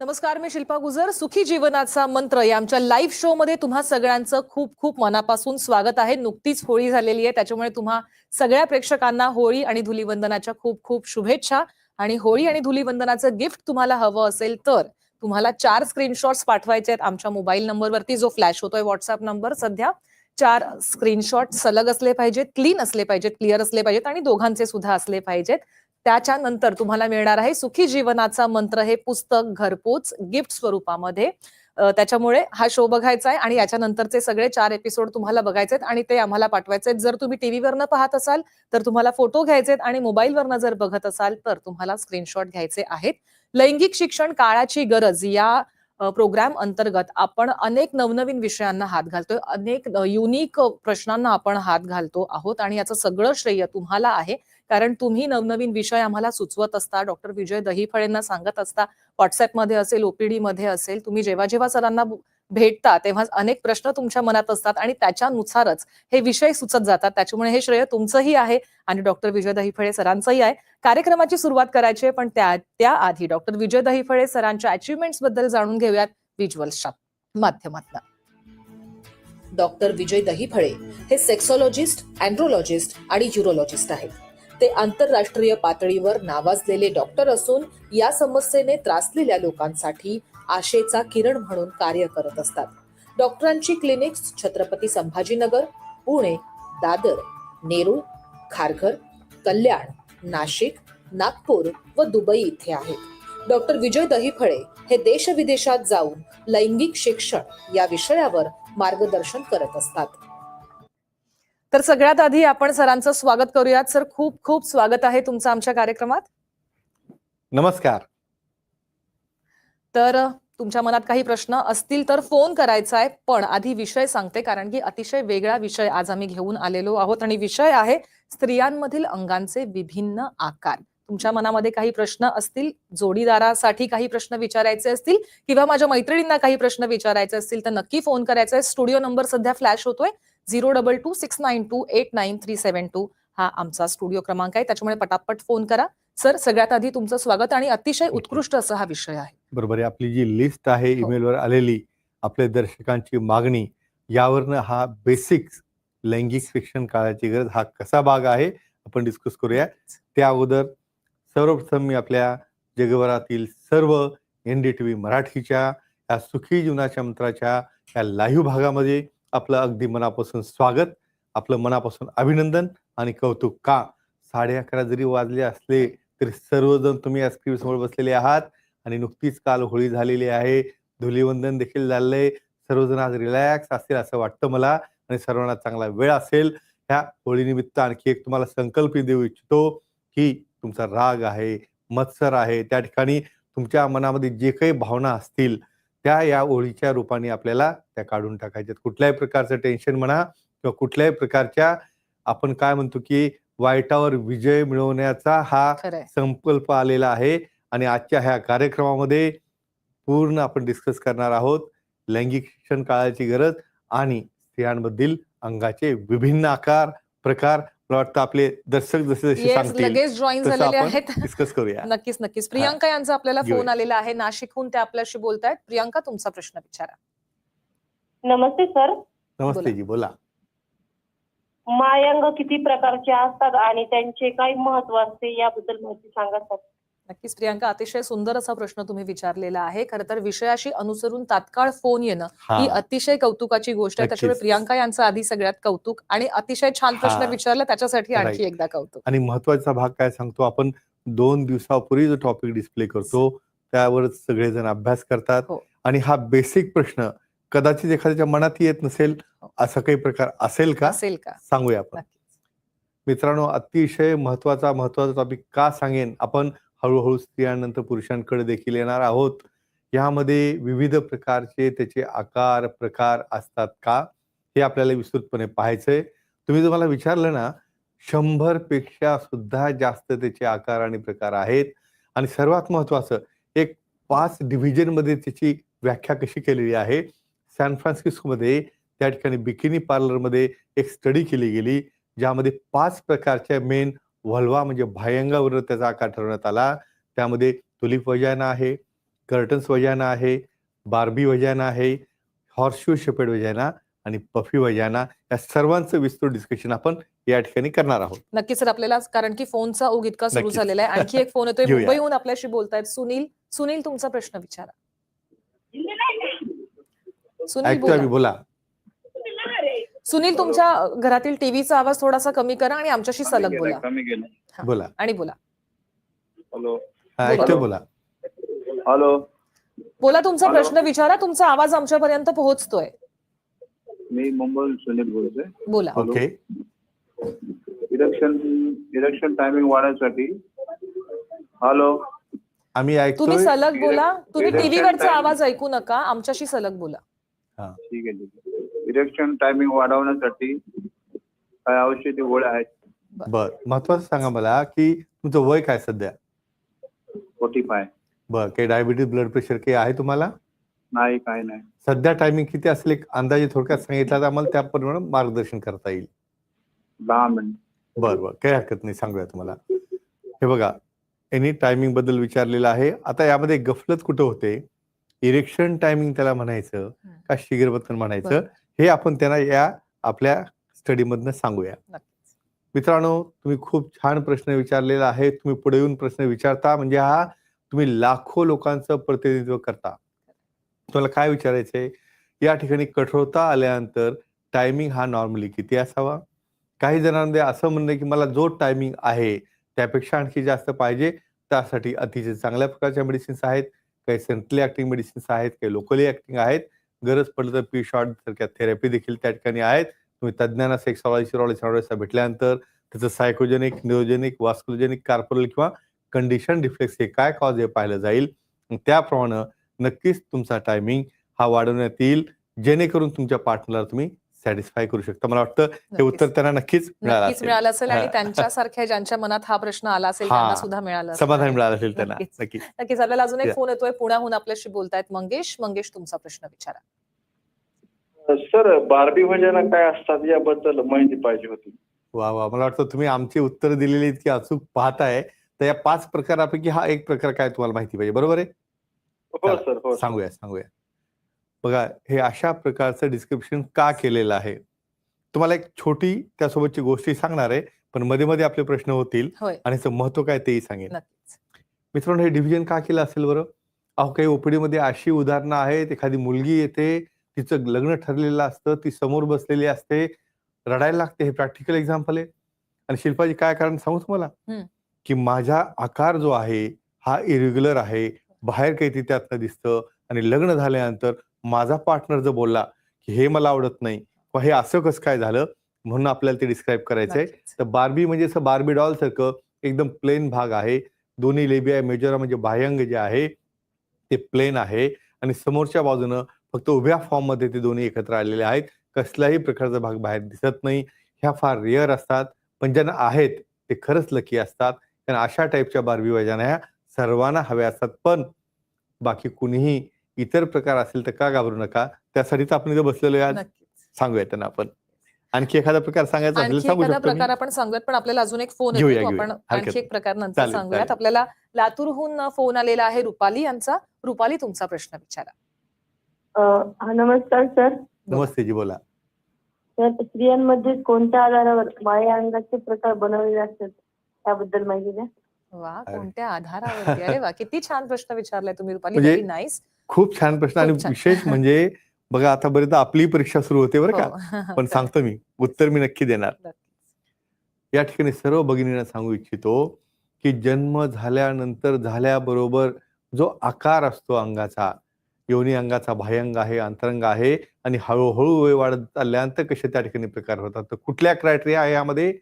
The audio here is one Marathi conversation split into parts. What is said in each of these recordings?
नमस्कार मी शिल्पा गुजर. सुखी जीवनाचा मंत्र या आमच्या लाईव्ह शो मध्ये तुम्हा सगळ्यांचं खूप खूप मनापासून स्वागत आहे. नुकतीच होळी झालेली आहे. त्याच्यामुळे तुम्हा सगळ्या प्रेक्षकांना होळी आणि धुलीवंदनाच्या खूप खूप शुभेच्छा. आणि होळी आणि धुलीवंदनाचं गिफ्ट तुम्हाला हवं असेल तर तुम्हाला चार स्क्रीनशॉट्स पाठवायचे आहेत आमच्या मोबाईल नंबरवरती जो फ्लॅश होतोय व्हॉट्सअप नंबर सध्या चार स्क्रीनशॉट सलग असले पाहिजेत क्लीन असले पाहिजेत क्लिअर असले पाहिजेत आणि दोघांचे सुद्धा असले पाहिजेत. त्याच्या नंतर तुम्हाला मिळणार आहे सुखी जीवनाचा मंत्र. हे पुस्तक घरपोच गिफ्ट स्वरूपामध्ये. त्याच्यामुळे हा शो बघायचा आहे आणि याच्या नंतरचे सगळे चार एपिसोड तुम्हाला बघायचे आहेत आणि ते आम्हाला पाठवायचे आहेत. जर तुम्ही टीव्हीवरनं पाहत असाल तर तुम्हाला फोटो घ्यायचे आहेत आणि मोबाईलवरनं जर बघत असाल तर तुम्हाला स्क्रीनशॉट घ्यायचे आहेत. लैंगिक शिक्षण काळाची गरज या प्रोग्राम अंतर्गत आपण अनेक नवनवीन विषयांना हात घालतोय. अनेक युनिक प्रश्नांना आपण हात घालतो आहोत आणि याचं सगळं श्रेय तुम्हाला आहे. कारण तुम्ही नवनवीन विषय आम्हाला सुचवत असता डॉक्टर विजय दहीफळेंना सांगत असता व्हॉट्सअपमध्ये असेल ओपीडी मध्ये असेल तुम्ही जेव्हा जेव्हा सरांना भेटता तेव्हा अनेक प्रश्न तुमच्या मनात असतात आणि त्याच्यानुसारच हे विषय सुचत जातात. त्याच्यामुळे हे श्रेय तुमचंही आहे आणि डॉक्टर विजय दहीफळे सरांचंही आहे. कार्यक्रमाची सुरुवात करायची आहे पण त्या त्याआधी डॉक्टर विजय दहीफळे सरांच्या अचिव्हमेंट्सबद्दल जाणून घेऊयात व्हिज्युअल्सच्या माध्यमातून. डॉक्टर विजय दहीफळे हे सेक्सॉलॉजिस्ट अँड्रोलॉजिस्ट आणि युरोलॉजिस्ट आहेत. ते आंतरराष्ट्रीय पातळीवर नावाजलेले डॉक्टर असून या समस्येने त्रासलेल्या लोकांसाठी आशेचा किरण म्हणून कार्य करत असतात. डॉक्टरांची क्लिनिक्स छत्रपती संभाजीनगर पुणे दादर नेरूळ खारघर कल्याण नाशिक नागपूर व दुबई इथे आहेत. डॉक्टर विजय दहीफळे हे देशविदेशात जाऊन लैंगिक शिक्षण या विषयावर मार्गदर्शन करत असतात. तर सगळ्यात आधी आपण सरांचं स्वागत करूयात. सर खूप खूप स्वागत आहे तुमचं आमच्या कार्यक्रमात. नमस्कार. तर तुमच्या मनात काही प्रश्न असतील तर फोन करायचा आहे पण आधी विषय सांगते कारण की अतिशय वेगळा विषय आज आम्ही घेऊन आलेलो आहोत. आणि विषय आहे स्त्रियांमधील अंगांचे विभिन्न आकार. तुमच्या मनामध्ये काही प्रश्न असतील जोडीदारासाठी काही प्रश्न विचारायचे असतील किंवा माझ्या मैत्रिणींना काही प्रश्न विचारायचे असतील तर नक्की फोन करायचा आहे. स्टुडिओ नंबर सध्या फ्लॅश होतोय. Zero double two six nine two eight nine three seven two हा आमचा स्टुडिओ क्रमांक आहे. त्याच्यामुळे पटापट फोन करा. सर सगळ्यात आधी तुमचं स्वागत आणि अतिशय उत्कृष्ट असं हा विषय आहे. बरोबर आहे. आपली जी लिस्ट आहे हो. ईमेलवर आलेली आपल्या दर्शकांची मागणी यावरनं हा बेसिक लैंगिक शिक्षण काळाची गरज हा कसा भाग आहे आपण डिस्कस करूया. त्या अगोदर सर्वप्रथम मी आपल्या जगभरातील सर्व एन डी टी व्ही मराठीच्या या सुखी जीवनाच्या मंत्राच्या या लाईव्ह भागामध्ये आपलं अगदी मनापासून स्वागत आपलं मनापासून अभिनंदन आणि कौतुक. का? साडे अकरा जरी वाजले असले तरी सर्वजण तुम्ही या स्क्रीन समोर बसलेले आहात आणि नुकतीच काल होळी झालेली आहे. धुलीवंदन देखील झालंय. सर्वजण आज रिलॅक्स असतील असं वाटतं मला आणि सर्वांना चांगला वेळ असेल. ह्या होळीनिमित्त आणखी एक तुम्हाला संकल्प देऊ इच्छितो की तुमचा राग आहे मत्सर आहे. त्या ठिकाणी तुमच्या मनामध्ये जे काही भावना असतील त्या या होळीच्या रूपाने आपल्याला त्या काढून टाकायच्यात. कुठल्याही प्रकारचं टेन्शन म्हणा किंवा कुठल्याही प्रकारच्या आपण काय म्हणतो की वाईटावर विजय मिळवण्याचा हा संकल्प आलेला आहे आणि आजच्या ह्या कार्यक्रमामध्ये पूर्ण आपण डिस्कस करणार आहोत. लैंगिक शिक्षण काळाची गरज आणि स्त्रियांमधील अंगाचे विभिन्न आकार प्रकार मला वाटतं आपले दर्शक जसे जसे लगेच जॉईन झालेले आपण आहेत. डिस्कस करूया. नक्कीच नक्कीच. प्रियांका यांचा आपल्याला फोन. आलेला आहे. नाशिकहून ते आपल्याशी बोलतायत. प्रियांका तुमचा प्रश्न विचारा. नमस्ते सर. नमस्ते. जी बोला. मायंग किती प्रकारचे असतात आणि त्यांचे काय महत्त्व असते याबद्दल माहिती सांगा सर. नक्कीच प्रियांका अतिशय सुंदर असा प्रश्न तुम्ही विचारलेला आहे खरं तर विषयाशी अनुसरून तात्काळ फोन येणं हा अतिशय कौतुकाची गोष्ट आहे त्याच्यामुळे. प्रियांका यांचं आधी सगळ्यात कौतुक आणि अतिशय छान प्रश्न. विचारला त्याच्यासाठी आणखी. एकदा कौतुक आणि महत्त्वाचा भाग काय सांगतो आपण दोन दिवसापूर्वी जो टॉपिक डिस्प्ले करतो त्यावर सगळेजण अभ्यास करतात हो. आणि हा बेसिक प्रश्न कदाचित एखाद्याच्या मनात येत नसेल हो. असा काही प्रकार असेल का असेल का सांगूया आपण मित्रांनो अतिशय महत्त्वाचा महत्त्वाचा टॉपिक का सांगेन आपण हळूहळू स्त्रियांनंतर पुरुषांकडे देखील येणार आहोत. यामध्ये विविध प्रकारचे त्याचे आकार प्रकार असतात का? हे आपल्याला विस्तृतपणे पाहायचंय. तुम्ही जर मला विचारलं ना शंभरपेक्षा सुद्धा जास्त त्याचे आकार आणि प्रकार आहेत. आणि सर्वात महत्वाचं एक पाच डिव्हिजनमध्ये त्याची व्याख्या कशी केलेली आहे? सॅन फ्रान्सिस्कोमध्ये त्या ठिकाणी बिकिनी पार्लरमध्ये एक स्टडी केली गेली ज्यामध्ये पाच प्रकारच्या मेन व्हल्वा म्हणजे भायंगावर त्याचा आकार ठरवण्यात आला. त्यामध्ये तुलिप वजाना आहे कर्टन्स वजाना आहे बार्बी वजाना आहे हॉर्शू शेपेड वजाना आणि पफी वजाना या सर्वांचं विस्तृत डिस्कशन आपण या ठिकाणी करणार आहोत. नक्कीच सर आपल्याला कारण की फोनचा ओघ इतका सुरू. झालेला आहे. आणखी एक फोन येतोय. मुंबईहून आपल्याशी बोलतायत सुनील. सुनील तुमचा प्रश्न विचारा. सुनील बोला. सुनील तुमच्या घरातील टीव्हीचा आवाज थोडासा कमी करा आणि आमच्याशी सलग बोला. कमी. बोला. आणि बोला. हॅलो. हा, ऐकतोय. बोला. हॅलो. बोला तुमचा हॅलो. प्रश्न विचारा तुमचा आवाज आमच्यापर्यंत पोहोचतोय. मी मुंबईहून सुनील बोलतोय. बोला. Hello. Okay. Election election timing वाढवण्यासाठी हॅलो. आम्ही तुम्ही ऐकतोय सलग बोला. तुम्ही टीव्हीवरचा. आवाज ऐकू नका आमच्याशी सलग बोला. ठीक आहे ठीक आहे. इलेक्शन टायमिंग वाढवण्यासाठी काय औषधी गोळ्या आहेत? बर महत्वाचं सांगा मला की तुमचं वय काय सध्या? फोर्टी फाय बर काही डायबिटीज ब्लड प्रेशर काही आहे तुम्हाला? नाही काय नाही. सध्या टायमिंग किती असेल? एक अंदाजे थोडक्यात सांगितलं तर आम्हाला त्याप्रमाणे मार्गदर्शन करता येईल. दहा मिनिट. बर बर काही हरकत नाही सांगूया तुम्हाला. हे बघा एनी टायमिंगबद्दल विचारलेलं आहे. आता यामध्ये गफलत कुठं होते? इरेक्शन टायमिंग त्याला म्हणायचं का शिगरबत्तन म्हणायचं. हे आपण त्यांना या आपल्या स्टडी मधनं सांगूया. मित्रांनो तुम्ही खूप छान प्रश्न विचारलेला आहे. तुम्ही पुढे येऊन प्रश्न विचारता. म्हणजे हा तुम्ही लाखो लोकांचं प्रतिनिधित्व करता. तुम्हाला काय विचारायचंय? या ठिकाणी कठोरता आल्यानंतर टायमिंग हा नॉर्मली किती असावा? काही जणांमध्ये असं म्हणणं की मला जो टायमिंग आहे त्यापेक्षा आणखी जास्त पाहिजे. त्यासाठी अतिशय चांगल्या प्रकारच्या मेडिसिन्स आहेत. काही सेंट्रली ऍक्टिंग मेडिसिन्स आहेत. काही लोकली ऍक्टिंग आहेत. गरज पडलं तर पी शॉर्ट सारख्या थेरपी देखील त्या ठिकाणी आहेत. तुम्ही तज्ज्ञांना सेक्सॉलॉजी सिरॉलॉजी भेटल्यानंतर त्याचं सायकोजेनिक न्यूरोजेनिक वास्कुलोजेनिक कार्पोरल किंवा कंडिशन रिफ्लेक्स हे काय कॉज हे पाहिलं जाईल? त्याप्रमाणे नक्कीच तुमचा टायमिंग हा वाढवण्यात येईल. जेणेकरून तुमच्या पार्टनरला तुम्ही सॅटिस्फाय करू शकता. मला वाटतं हे उत्तर त्यांना नक्कीच मिळालं नक्कीच असेल. मिळालं असेल आणि. त्यांच्यासारख्या ज्यांच्या मनात हा प्रश्न आला असेल. त्यांना सुद्धा मिळालं असेल. समाधान मिळालं असेल त्यांना. नक्कीच. नक्की नक्कीच. आपल्याला अजून एक. फोन येतोय. पुण्याहून आपल्याशी बोलतायत मंगेश. मंगेश तुमचा प्रश्न विचारा. सर बार्बी वजना काय असतात याबद्दल माहिती पाहिजे होती. वा वा. मला वाटतं तुम्ही आमची उत्तर दिलेली इतकी अचूक पाहताय. तर या पाच प्रकारापैकी हा एक प्रकार काय तुम्हाला माहिती पाहिजे? बरोबर आहे? हो सर. हो. सांगूया सांगूया. बघा हे अशा प्रकारचं डिस्क्रिप्शन का केलेलं आहे? तुम्हाला एक छोटी त्यासोबतची गोष्टी सांगणार आहे पण मध्ये मध्ये आपले प्रश्न होतील आणि महत्त्व काय तेही सांगेन. मित्रांनो हे डिव्हिजन का केलं असेल बरं? अहो काही ओपीडी मध्ये अशी उदाहरणं आहेत एखादी मुलगी येते तिचं लग्न ठरलेलं असतं ती समोर बसलेली असते रडायला लागते हे प्रॅक्टिकल एक्झाम्पल आहे. आणि शिल्पाजी काय कारण सांगू तुम्हाला. की माझा आकार जो आहे हा इरेग्युलर आहे बाहेर काही त्यातनं दिसतं आणि लग्न झाल्यानंतर माझा पार्टनर जर बोलला की हे मला आवडत नाही किंवा हे असं कसं काय झालं? म्हणून आपल्याला ते डिस्क्राईब करायचंय. नक्कीच. तर बार्बी म्हणजे असं बार्बी डॉल सारखं एकदम प्लेन भाग आहे. दोन्ही लेबिया मेजर म्हणजे बाह्यंग जे आहे ते प्लेन आहे. आणि समोरच्या बाजूनं फक्त उभ्या फॉर्ममध्ये ते दोन्ही एकत्र आलेले आहेत. कसलाही प्रकारचा भाग बाहेर दिसत नाही. ह्या फार रेअर असतात पण ज्यांना आहेत ते खरंच लकी असतात. कारण अशा टाईपच्या बार्बी वजाना ह्या सर्वांना हव्या असतात. पण बाकी कुणीही इतर प्रकार असेल तर का घाबरू नका? त्यासाठीच आपण इथं बसलेलो आज. नक्कीच. सांगूया त्यांना आपण. आणखी एखादा प्रकार सांगायचा असेल सांगू शकतो. प्रकार आपण सांगूयात पण आपल्याला अजून एक फोन घेऊया, येतो. आपण आणखी एक. प्रकार नंतर सांगूयात. आपल्याला लातूरहून फोन आलेला आहे रुपाली यांचा. रुपाली तुमचा प्रश्न विचारा. अं, हा, नमस्कार सर. नमस्ते जी बोला. तर स्त्रियांमध्ये कोणत्या आधारावर माया अंगाचे प्रकार बनवलेले असतात? त्याबद्दल माहिती द्या. वा. कोणत्या आधारावरती? अरे वा किती छान प्रश्न विचारलाय तुम्ही रुपाली. म्हणजे नाईस खूप छान प्रश्न आणि. विशेष म्हणजे बघा आतापर्यंत आपली परीक्षा सुरू होते बरं का. हो. पण सांगतो मी उत्तर मी नक्की देणार. या ठिकाणी सर्व भगिनींना सांगू इच्छितो की जन्म झाल्यानंतर झाल्याबरोबर जो आकार असतो अंगाचा योनी अंगाचा बाह्यंग आहे अंतरंग आहे आणि हळूहळू वय वाढत चालल्यानंतर कसे त्या ठिकाणी प्रकार होतात? तर कुठल्या क्रायटेरिया आहे यामध्ये?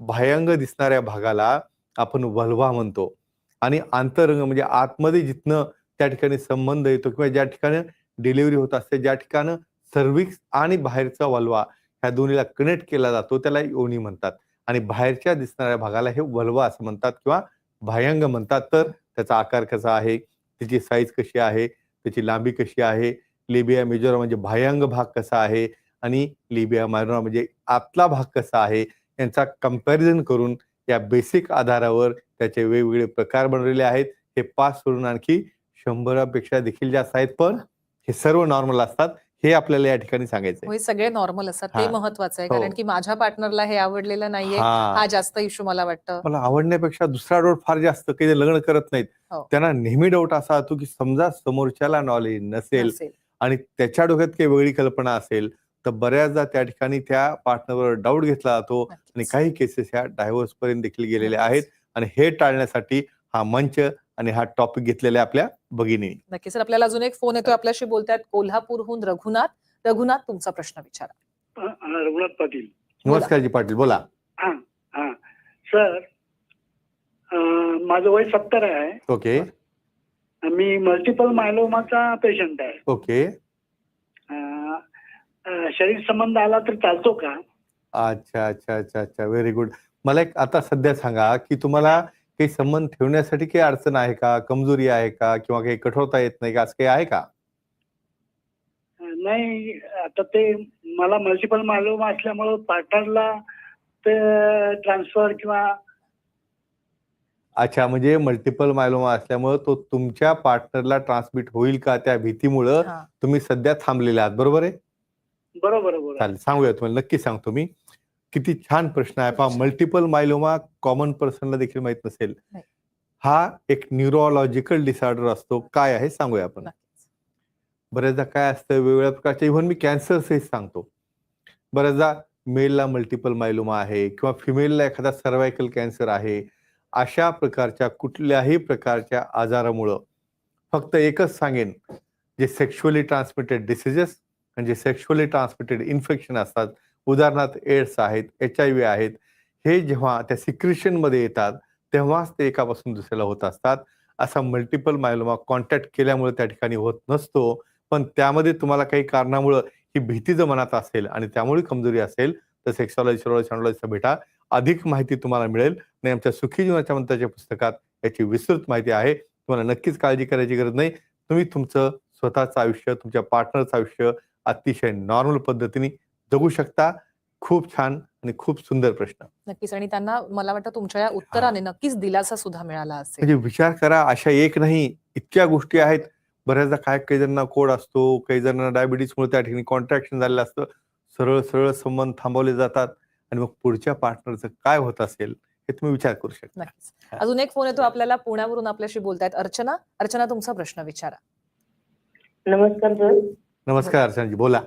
बाह्यंग दिसणाऱ्या भागाला आपण वल्वा म्हणतो आणि आंतरंग म्हणजे आतमध्ये जिथनं त्या ठिकाणी संबंध येतो किंवा ज्या ठिकाणी डिलिव्हरी होत असते ज्या ठिकाणी सर्विक्स आणि बाहेरचा वल्वा ह्या दोन्हीला कनेक्ट केला जातो त्याला योनी म्हणतात. आणि बाहेरच्या दिसणाऱ्या भागाला हे वल्वा असं म्हणतात किंवा बाह्यंग म्हणतात. तर त्याचा आकार कसा आहे? त्याची साईज कशी आहे? त्याची लांबी कशी आहे? लिबिया मेजोरा म्हणजे बाह्यंग भाग कसा आहे? आणि लिबिया मायनोरा म्हणजे आतला भाग कसा आहे? यांचा कंपॅरिझन करून या बेसिक आधारावर त्याचे वेगवेगळे प्रकार बनवलेले आहेत. हे पाच सोडून आणखी शंभरापेक्षा देखील जास्त आहेत पण हे सर्व नॉर्मल असतात हे आपल्याला या ठिकाणी सांगायचं हे सगळे नॉर्मल असतात ते. महत्वाचं आहे हो. कारण की माझ्या पार्टनरला हे आवडलेलं नाहीये हा जास्त इश्यू मला वाटतं मला आवडण्यापेक्षा दुसरा डाऊट फार जास्त काही जे लग्न करत नाहीत हो. त्यांना नेहमी डाऊट असा होतो की समजा समोरच्याला नॉलेज नसेल. आणि त्याच्या डोक्यात काही वेगळी कल्पना असेल तर बऱ्याचदा त्या ठिकाणी त्या पार्टनरवर डाऊट घेतला जातो आणि. काही केसेस ह्या डायव्होर्स पर्यंत देखील गेलेले नक्कीच. आहेत आणि हे टाळण्यासाठी हा मंच आणि हा टॉपिक घेतलेला आहे आपल्या भगिनी नक्कीच. सर आपल्याला अजून एक फोन येतोय. आपल्याशी बोलतायत कोल्हापूरहून रघुनाथ. रघुनाथ तुमचा प्रश्न विचारा. रघुनाथ पाटील. नमस्कार जी पाटील बोला. हा हा. सर माझं वय सत्तर आहे. ओके. मी मल्टिपल मायलोमाचा पेशंट आहे. ओके. शरीर संबंध आला तर चालतो का? अच्छा अच्छा अच्छा अच्छा. व्हेरी गुड मला एक आता सध्या सांगा की तुम्हाला काही संबंध ठेवण्यासाठी काही अडचण आहे का? कमजोरी आहे का? किंवा काही कठोरता येत नाही का? असं काही आहे का? नाही आता ते मला मल्टिपल मायलोमा असल्यामुळं पार्टनरला ते ट्रान्सफर किंवा अच्छा म्हणजे मल्टिपल मायलोमा असल्यामुळे तो तुमच्या पार्टनरला ट्रान्समिट होईल का त्या भीतीमुळं हा. तुम्ही सध्या थांबलेले आहात? बरोबर आहे? बरोबर बरोबर. चालेल सांगूया तुम्हाला. नक्की सांगतो मी. किती छान प्रश्न आहे. पहा मल्टिपल मायलोमा कॉमन पर्सनला देखील माहीत नसेल. हा एक न्यूरोलॉजिकल डिसऑर्डर असतो. काय आहे? सांगूया आपण. बऱ्याचदा काय असतं? वेगवेगळ्या प्रकारचे. इव्हन मी कॅन्सर सहित सांगतो. बऱ्याचदा मेलला मल्टिपल मायलोमा आहे किंवा फिमेलला एखादा सर्वायकल कॅन्सर आहे. अशा प्रकारच्या कुठल्याही प्रकारच्या आजारामुळं फक्त एकच सांगेन जे सेक्शुअली ट्रान्समिटेड डिसिजेस म्हणजे सेक्शुअली ट्रान्समिटेड इन्फेक्शन असतात उदाहरणार्थ एड्स आहेत एच आय व्ही आहेत हे जेव्हा त्या सिक्रिशनमध्ये येतात तेव्हाच ते एकापासून दुसऱ्याला होत असतात. असा मल्टिपल मायलोमा कॉन्टॅक्ट केल्यामुळे त्या ठिकाणी होत नसतो. पण त्यामध्ये तुम्हाला काही कारणामुळं ही भीती जर मनात असेल आणि त्यामुळे कमजोरी असेल तर सेक्सॉलॉजी सर्वॉलॉजी भेटा अधिक माहिती तुम्हाला मिळेल. आणि आमच्या सुखी जीवनाच्या मंत्राच्या पुस्तकात याची विस्तृत माहिती आहे. तुम्हाला नक्कीच काळजी करायची गरज नाही. तुम्ही तुमचं स्वतःचं आयुष्य तुमच्या पार्टनरचं आयुष्य अतिशय नॉर्मल पद्धतीने जगू शकता. खूप छान आणि खूप सुंदर प्रश्न. नक्कीच. आणि त्यांना मला वाटतं तुमच्या या उत्तराने नक्कीच दिलासा सुद्धा मिळाला असेल. म्हणजे विचार करा अशा एक नाही इतक्या गोष्टी आहेत. बऱ्याचदा काय काही जणांना कोड असतो काही जणांना डायबिटीसमुळे त्या ठिकाणी कॉन्ट्रॅक्शन झालेलं असतं. सरळ सरळ संबंध थांबवले जातात. आणि मग पुढच्या पार्टनरचं काय होत असेल हे तुम्ही विचार करू शकता. नक्कीच. अजून एक फोन येतो आपल्याला पुण्यावरून आपल्याशी बोलतायत. अर्चना अर्चना तुमचा प्रश्न विचारा. नमस्कार सर. नमस्कार अर्चनाजी बोला.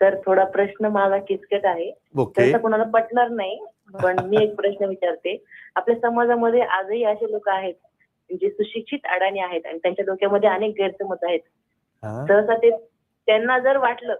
सर थोडा प्रश्न माझा किचकट आहे. ओके. त्याचा कोणाला पटणार नाही पण मी एक प्रश्न विचारते. आपल्या समाजामध्ये आजही असे लोक आहेत जे सुशिक्षित अडाणी आहेत आणि त्यांच्या डोक्यामध्ये अनेक गैरसमज आहेत. हा. सहसा ते त्यांना जर वाटलं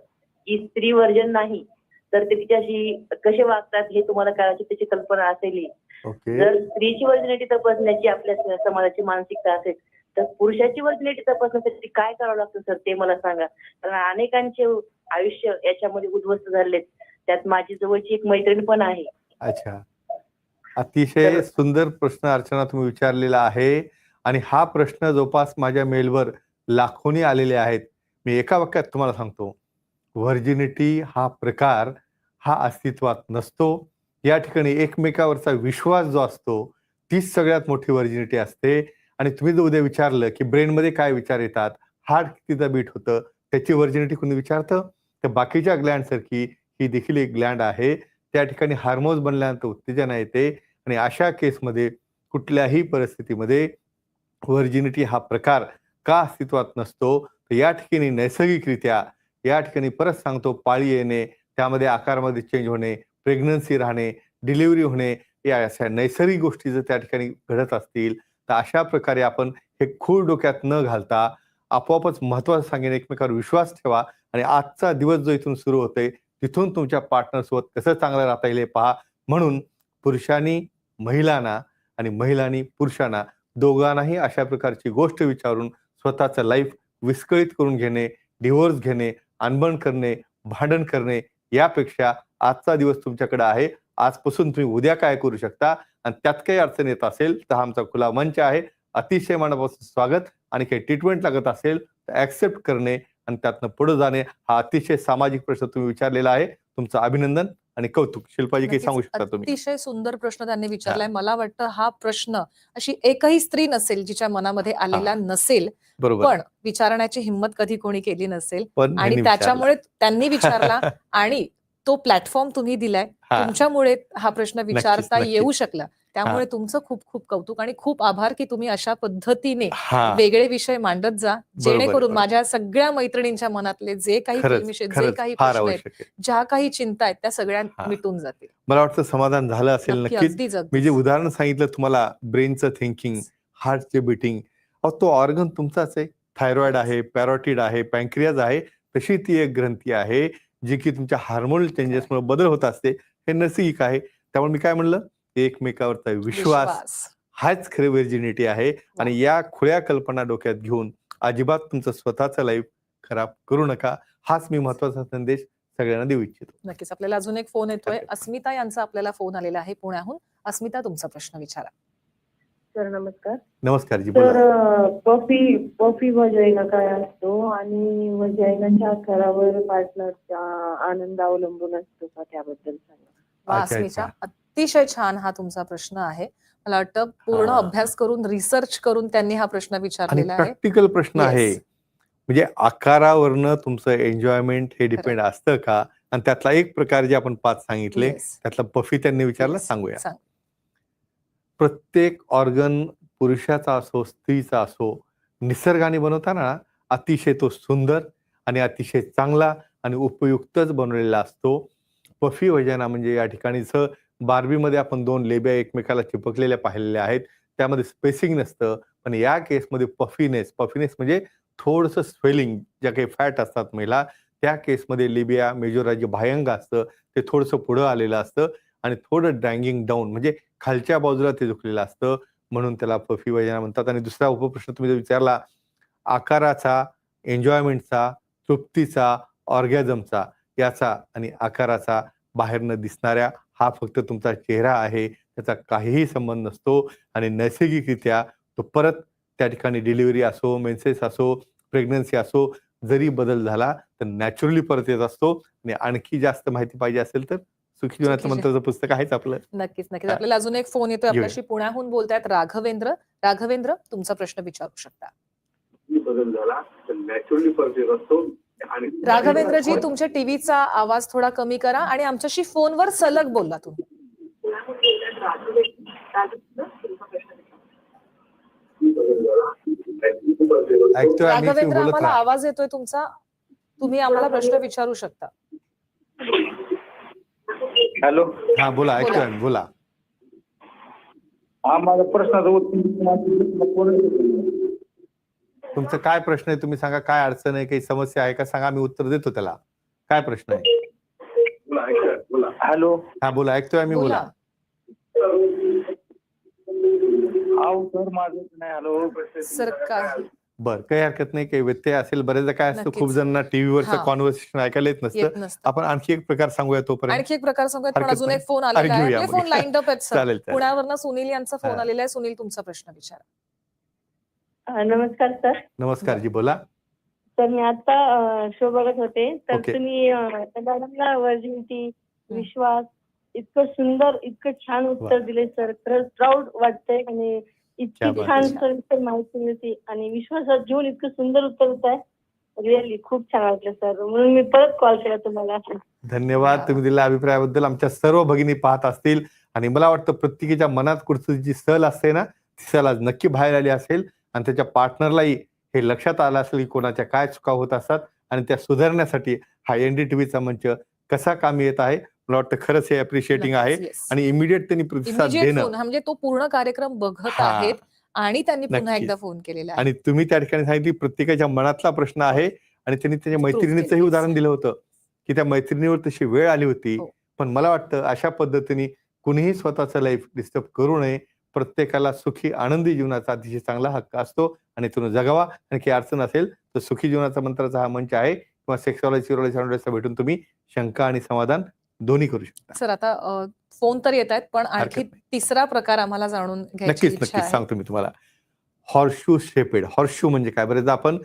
की स्त्री वर्जन नाही तर ते तिच्याशी कसे वागतात हे तुम्हाला करायची त्याची कल्पना असेल ओके. जर स्त्रीची वर्जिनिटी तपासण्याची आपल्या स- समाजाची मानसिकता असेल तर पुरुषाची वर्जिनिटी तपासण्यासाठी काय करावं लागतं सर ते मला सांगा. कारण अनेकांचे आयुष्य याच्यामध्ये उद्ध्वस्त झालेत. त्यात माझी जवळची एक मैत्रीण पण आहे. अच्छा. अतिशय सुंदर प्रश्न अर्चना तुम्ही विचारलेला आहे. आणि हा प्रश्न जवळपास माझ्या मेलवर लाखोनी आलेले आहेत. मी एका वाक्यात तुम्हाला सांगतो. व्हर्जिनिटी हा प्रकार हा अस्तित्वात नसतो. या ठिकाणी एकमेकावरचा विश्वास जो असतो तीच सगळ्यात मोठी व्हर्जिनिटी असते. आणि तुम्ही जर उद्या विचारलं की ब्रेनमध्ये काय विचार येतात हार्ट कितीचं बीट होतं त्याची व्हर्जिनिटी कोणी विचारतं? तर बाकीच्या ग्लँड सारखी ही देखील एक ग्लँड आहे. त्या ठिकाणी हार्मोन्स बनल्यानंतर उत्तेजना येते आणि अशा केसमध्ये कुठल्याही परिस्थितीमध्ये व्हर्जिनिटी हा प्रकार का अस्तित्वात नसतो? तर या ठिकाणी नैसर्गिकरित्या या ठिकाणी परत सांगतो पाळी येणे त्यामध्ये आकारामध्ये चेंज होणे प्रेग्नन्सी राहणे डिलिव्हरी होणे या अशा नैसर्गिक गोष्टी जर त्या ठिकाणी घडत असतील तर अशा प्रकारे आपण हे खूळ डोक्यात न घालता आपोआपच महत्वाचं सांगेन एकमेकावर विश्वास ठेवा. आणि आजचा दिवस जो इथून सुरू होतोय तिथून तुमच्या पार्टनरसोबत कसं चांगलं राहता येईल पहा. म्हणून पुरुषांनी महिलांना आणि महिलांनी पुरुषांना दोघांनाही अशा प्रकारची गोष्ट विचारून स्वतःचं लाईफ विस्कळीत करून घेणे डिव्होर्स घेणे अनबन करणे भांडण करणे यापेक्षा आजचा दिवस तुमच्याकडे आहे. आजपासून तुम्ही उद्या काय करू शकता? आणि त्यात काही अडचण येत असेल तर हा आमचा खुला मंच आहे. अतिशय मनापासून स्वागत. आणि काही ट्रीटमेंट लागत असेल तर ऍक्सेप्ट करणे आणि त्यातनं पुढे जाणे हा अतिशय सामाजिक प्रश्न तुम्ही विचारलेला आहे. तुमचं अभिनंदन आणि कौतुक. शिल्पाजी काही. सांगू शकता तुम्ही? अतिशय सुंदर प्रश्न त्यांनी विचारलाय. मला वाटतं हा प्रश्न अशी एकही स्त्री नसेल जिच्या मनामध्ये आलेला नसेल बरोबर. पण विचारण्याची हिंमत कधी कोणी केली नसेल आणि त्याच्यामुळे त्यांनी विचारला. आणि तो प्लॅटफॉर्म तुम्ही दिलाय. तुमच्यामुळे हा प्रश्न विचारता. येऊ शकला. त्यामुळे तुमचं खूप खूप कौतुक आणि खूप आभार की तुम्ही अशा पद्धतीने वेगळे विषय मांडत जा. जेणेकरून. माझ्या सगळ्या मैत्रिणींच्या मनातले जे काही जे काही प्रश्न आहेत ज्या काही चिंता आहेत त्या सगळ्या. मिटून जातील. मला वाटतं समाधान झालं असेल नक्कीच. मी. जे उदाहरण सांगितलं तुम्हाला ब्रेनचं थिंकिंग हार्टचे बिटिंग तो ऑर्गन तुमचाच आहे. थायरॉइड आहे पॅरोटिड आहे पँक्रियाज आहे तशी ती एक ग्रंथी आहे जी की तुमच्या हार्मोनल चेंजेसमुळे बदल होत असते हे नैसर्गिक आहे. त्यामुळे मी काय म्हणलं? एकमेकावरचा विश्वास हाच खरी व्हर्जिनिटी आहे. आणि या खुल्या कल्पना डोक्यात घेऊन अजिबात तुमचं स्वतःचं लाईफ खराब करू नका. हाच मी महत्त्वाचा संदेश सगळ्यांना देऊ इच्छितो. नक्कीच. आपल्याला अजून एक फोन येतोय. अस्मिता यांचा आपल्याला फोन आलेला आहे पुण्याहून. अस्मिता तुमचा प्रश्न विचारा. सर नमस्कार. नमस्कार जी तर पफी पफी वजायना काय असतो आणि वजायनाच्या आकारावर पार्टनरचा आनंद अवलंबून असतो का त्याबद्दल सांगा. अस्मिता. अतिशय छान हा तुमचा प्रश्न आहे मला वाटतं पूर्ण. अभ्यास करून रिसर्च करून त्यांनी हा प्रश्न विचारलेला आहे प्रॅक्टिकल प्रश्न आहे. म्हणजे आकारावरनं तुमचं एन्जॉयमेंट हे डिपेंड असतं का आणि त्यातला एक प्रकार जे आपण पाच सांगितले. त्यातला पफी त्यांनी विचारला. सांगूया सांग. प्रत्येक ऑर्गन पुरुषाचा असो स्त्रीचा असो निसर्गाने बनवताना अतिशय तो सुंदर आणि अतिशय चांगला आणि उपयुक्तच बनवलेला असतो पफी वजना म्हणजे या ठिकाणीच बार्बीमध्ये आपण दोन लेब्या एकमेकाला चिपकलेल्या पाहिलेल्या आहेत. त्यामध्ये स्पेसिंग नसतं. पण या केसमध्ये पफीनेस पफीनेस म्हणजे थोडंसं स्वेलिंग ज्या काही फॅट असतात महिला त्या केसमध्ये लिबिया मेजोरा जे भायंग असतं ते थोडंसं पुढं आलेलं असतं. आणि थोडं ड्रँगिंग डाऊन म्हणजे खालच्या बाजूला ते झुकलेलं असतं. म्हणून त्याला पफी वजना म्हणतात. आणि दुसरा उपप्रश्न तुम्ही जो विचारला आकाराचा एन्जॉयमेंटचा तृप्तीचा ऑर्गॅझमचा याचा आणि आकाराचा बाहेरनं दिसणाऱ्या हा फक्त तुमचा चेहरा आहे त्याचा काहीही संबंध नसतो आणि नैसर्गिकरित्या तो परत त्या ठिकाणी डिलिव्हरी असो मेन्सेस असो प्रेग्नन्सी असो जरी बदल झाला तर नॅचरली परत येत असतो आणि आणखी जास्त माहिती पाहिजे असेल तर सुखी जीवनाचं मंत्राचं पुस्तक आहेच आपलं. नक्कीच नक्कीच. आपल्याला अजून एक फोन येतोय. घेऊया. आपल्याशी पुण्याहून बोलतायत राघवेंद्र. राघवेंद्र तुमचा प्रश्न विचारू शकता. बदल झाला तर नॅचरली परत येत असतो. राघवेंद्रजी तुमच्या टीव्हीचा आवाज थोडा कमी करा आणि आमच्याशी फोनवर सलग बोला तुम्ही. ऐकतोय आम्ही तुम्ही राघवेंद्र बोलत आम्हाला राहा? आवाज येतोय तुमचा? तुम्ही आम्हाला प्रश्न विचारू शकता. हॅलो. हा बोला ऐकतोय. आम्ही बोला. हा माझा प्रश्नाचं उत्तर तुमचा काय प्रश्न आहे? तुम्ही सांगा काय अडचण आहे? काही समस्या आहे का? सांगा आम्ही उत्तर देतो त्याला. काय प्रश्न आहे? हॅलो. हा बोला. ऐकतोय आम्ही बोला. सर माझं नाही हॅलो सर काय बर काही हरकत नाही काही व्यत्यय असेल बरेचदा काय असतं नक्कीच. खूप जणांना टीव्हीवरचं हा. कॉन्व्हर्सेशन ऐकायला येत नसतं. येत नसतं. आपण आणखी एक प्रकार सांगूया तोपर्यंत. आणखी एक प्रकार सांगूयात पण हरकत अजून नाही. एक फोन आलेला आहे. घेऊया आपले मग. फोन लाईन अप आहेत सर. चालेल चालेल. पुण्यावरनं सुनील यांचा फोन हा. आलेला आहे. सुनील तुमचा प्रश्न विचारा. नमस्कार सर. नमस्कार जी बोला. तर मी आता शो बघत होते. तर Okay. तुम्ही मॅडमला वर्जिनिटी विश्वास इतकं सुंदर इतकं छान उत्तर दिले सर. खरंच प्राऊड वाटतंय आणि क्या इतकी बात छान आहे. सविस्तर माहिती मिळते आणि विश्वासात घेऊन इतकं सुंदर उत्तर होत आहे. रिअली खूप छान वाटलं सर. म्हणून मी परत कॉल केला तुम्हाला. धन्यवाद. तुम्ही दिलेल्या अभिप्रायाबद्दल आमच्या सर्व भगिनी पाहत असतील आणि मला वाटतं प्रत्येकीच्या मनात कुठची जी सल असते ना ती सल आज नक्की बाहेर आली असेल. आणि त्याच्या पार्टनरलाही हे लक्षात आलं असेल की कोणाच्या काय चुका होत असतात आणि त्या सुधारण्यासाठी हा एनडीटीव्हीचा मंच कसा कामी येत आहे मला वाटतं खरंच हे अप्रिशिएटिंग आहे. आणि इमिडिएट त्यांनी प्रतिसाद देणं म्हणजे तो पूर्ण कार्यक्रम बघत. आहेत आणि त्यांनी पुन्हा. एकदा फोन केलेला आणि तुम्ही त्या ठिकाणी सांगितली प्रत्येकाच्या मनातला प्रश्न आहे आणि त्यांनी त्याच्या मैत्रिणीचंही. उदाहरण दिलं होतं की त्या मैत्रिणीवर तशी वेळ आली होती हो. पण मला वाटतं अशा पद्धतीने कुणीही स्वतःचं लाईफ डिस्टर्ब करू नये प्रत्येकाला सुखी आनंदी जीवनाचा अतिशय चांगला हक्क असतो आणि तो जगावा. आणि काही अडचण असेल तर सुखी जीवनाचा मंत्राचा हा मंच आहे. किंवा सेक्सॉलॉजी भेटून तुम्ही शंका आणि समाधान दोन्ही करू शकता. सर आता फोन तर येत आहेत पण आणखी. तिसरा प्रकार आम्हाला जाणून नक्कीच नक्कीच. सांगतो मी तुम्हाला. Horseshoe shaped. हॉर्शू म्हणजे काय? बरेचदा आपण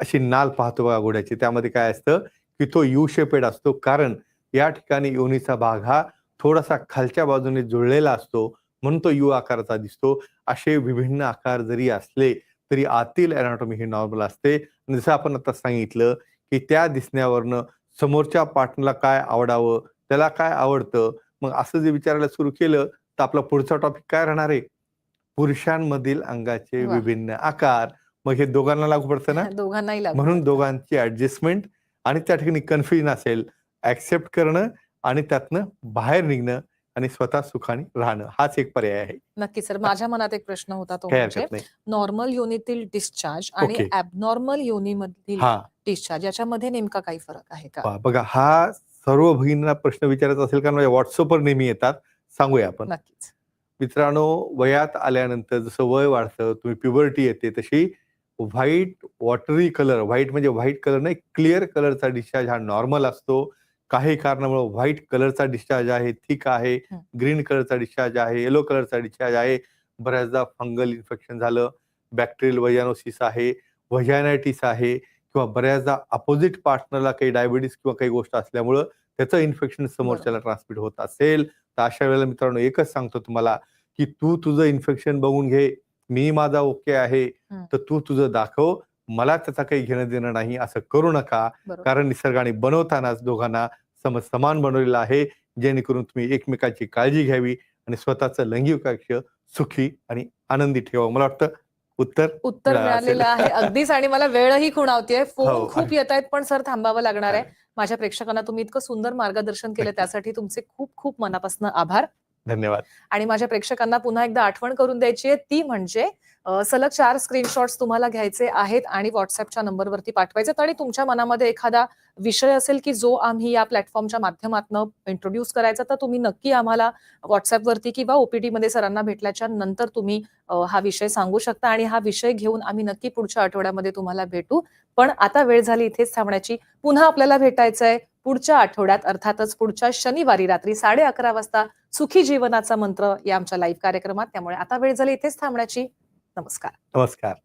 अशी नाल पाहतो बघा घोड्याची. त्यामध्ये काय असतं की तो यू शेपेड असतो. कारण या ठिकाणी योनीचा भाग हा थोडासा खालच्या बाजूने जुळलेला असतो. म्हणून तो यू आकाराचा दिसतो. असे विभिन्न आकार जरी असले तरी आतील अनाटॉमी ही नॉर्मल असते. आणि जसं आपण आता सांगितलं की त्या दिसण्यावरनं समोरच्या पार्टनरला काय आवडावं त्याला काय आवडतं? मग असं जे विचारायला सुरू केलं तर आपला पुढचा टॉपिक काय राहणार आहे? पुरुषांमधील अंगाचे. विभिन्न आकार. मग हे दोघांना लागू पडतं ना? दोघांनाही लागू म्हणून. दोघांची ऍडजस्टमेंट आणि त्या ठिकाणी कन्फ्युजन असेल ऍक्सेप्ट करणं आणि त्यातनं बाहेर निघणं आणि स्वतः सुखाने राहणं हाच एक पर्याय आहे. नक्की सर माझ्या मनात एक प्रश्न होता तो काही म्हणजे हरकत नाही. नॉर्मल योनीतील डिस्चार्ज आणि ओके. ऍबनॉर्मल योनीमधील हा. डिस्चार्ज याच्यामध्ये नेमका काही फरक आहे का? बघा हा सर्व भगिनींना प्रश्न विचारायचा असेल कारण व्हॉट्सअपवर नेहमी येतात सांगूया आपण. नक्कीच. मित्रांनो वयात आल्यानंतर जसं वय वाढतं तुम्ही प्युबर्टी येते तशी व्हाईट वॉटरी कलर व्हाईट म्हणजे व्हाईट कलर नाही क्लिअर कलरचा डिस्चार्ज हा नॉर्मल असतो. काही कारणामुळे व्हाईट कलरचा डिस्चार्ज आहे थिक आहे. ग्रीन कलरचा डिस्चार्ज आहे येलो कलरचा डिस्चार्ज आहे बऱ्याचदा फंगल इन्फेक्शन झालं बॅक्टेरियल वजानोसिस आहे वजायनायटिस आहे किंवा बऱ्याचदा अपोजिट पार्टनरला काही डायबिटीस किंवा काही गोष्ट असल्यामुळं त्याचं इन्फेक्शन समोरच्याला ट्रान्समिट होत असेल तर अशा वेळेला मित्रांनो एकच सांगतो तुम्हाला की तू तुझं इन्फेक्शन बघून घे मी माझा ओके आहे. तर तू तुझं दाखव मला त्याचा काही घेणं देणं नाही असं करू नका. कारण निसर्गाने बनवतानाच दोघांना सम समान बनवलेलं आहे जेणेकरून तुम्ही एकमेकाची काळजी घ्यावी आणि स्वतःचं लैंगिक आयुष्य सुखी आणि आनंदी ठेवा मला वाटतं उत्तर उत्तर. मिळालेलं आहे. अगदीच. आणि मला वेळही खुणावतीये. फोन हो, खूप आहे. येत आहेत पण सर थांबावं लागणार आहे. माझ्या प्रेक्षकांना तुम्ही इतकं सुंदर मार्गदर्शन केलं. त्यासाठी तुमचे खूप खूप मनापासून आभार. धन्यवाद. आणि माझ्या प्रेक्षकांना पुन्हा एकदा आठवण करून द्यायची आहे. ती म्हणजे सलग चार स्क्रीनशॉट्स तुम्हाला घ्यायचे आहेत आणि व्हॉट्सअपच्या नंबरवरती पाठवायचे आणि तुमच्या मनामध्ये एखादा विषय असेल की जो आम्ही या प्लॅटफॉर्मच्या माध्यमातून इंट्रोड्यूस करायचा तर तुम्ही नक्की आम्हाला व्हॉट्सअपवरती किंवा ओपीडी मध्ये सरांना भेटल्याच्या नंतर तुम्ही हा विषय सांगू शकता आणि हा विषय घेऊन आम्ही नक्की पुढच्या आठवड्यामध्ये तुम्हाला भेटू. पण आता वेळ झाली इथेच थांबण्याची. पुन्हा आपल्याला भेटायचं आहे पुढच्या आठवड्यात अर्थातच पुढच्या शनिवारी रात्री साडे अकरा वाजता सुखी जीवनाचा मंत्र या आमच्या लाईव्ह कार्यक्रमात. त्यामुळे आता वेळ झाली इथेच थांबण्याची. Namaskar. Namaskar.